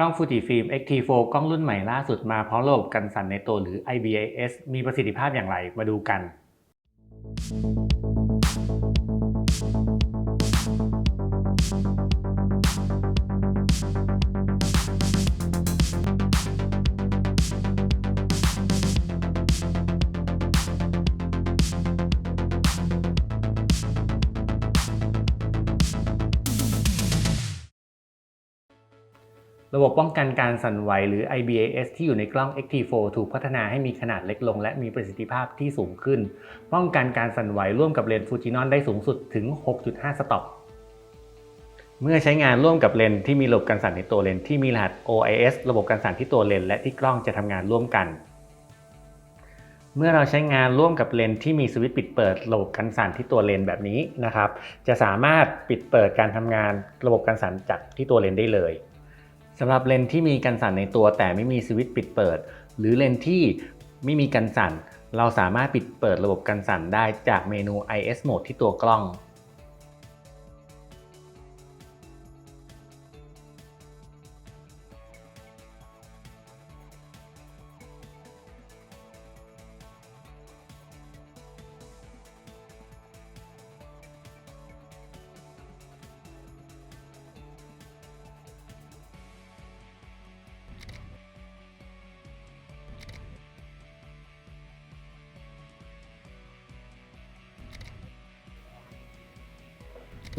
กล้องฟูจิฟิล์ม X-T4 กล้องรุ่นใหม่ล่าสุดมาพร้อมระบบกันสั่นในตัวหรือ IBIS มีประสิทธิภาพอย่างไรมาดูกัน ระบบป้องกันการสั่นไหวหรือ IBAS ที่อยู่ในกล้อง X-T4 ถูกพัฒนาให้มีขนาดเล็กลง และมีประสิทธิภาพที่สูงขึ้น ป้องกันการสั่นไหวร่วมกับเลนส์ฟูจินอนได้สูงสุดถึง 6.5 สต็อปเมื่อใช้งานร่วมกับเลนส์ที่มีระบบการสั่นในตัวเลนส์ที่มีรหัส OIS ระบบการสั่นที่ตัวเลนส์และที่กล้องจะทำงานร่วมกัน เมื่อเราใช้งานร่วมกับเลนส์ที่มีสวิตช์ปิดเปิดระบบกันสั่นที่ตัวเลนส์แบบนี้นะครับ จะสามารถปิดเปิดการทำงานระบบกันสั่นจากที่ตัวเลนส์ได้เลย สำหรับเลนส์ที่มีกันสั่นในตัวแต่ไม่มีสวิตช์ปิดเปิด หรือเลนส์ที่ไม่มีกันสั่น เราสามารถปิดเปิดระบบกันสั่นได้จากเมนู IS Mode ที่ตัวกล้อง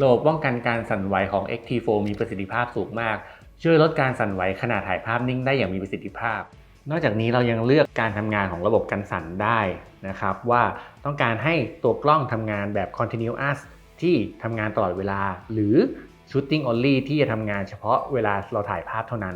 ระบบป้องกันการสั่นไหวของ X-T4 มีประสิทธิภาพสูงมาก ช่วยลดการสั่นไหวขณะถ่ายภาพนิ่งได้อย่างมีประสิทธิภาพ นอกจากนี้เรายังเลือกการทำงานของระบบกันสั่นได้นะครับ ว่าต้องการให้ตัวกล้องทำงานแบบ continuous ที่ทำงานตลอดเวลา หรือ shooting only ที่จะทำงานเฉพาะเวลาเราถ่ายภาพเท่านั้น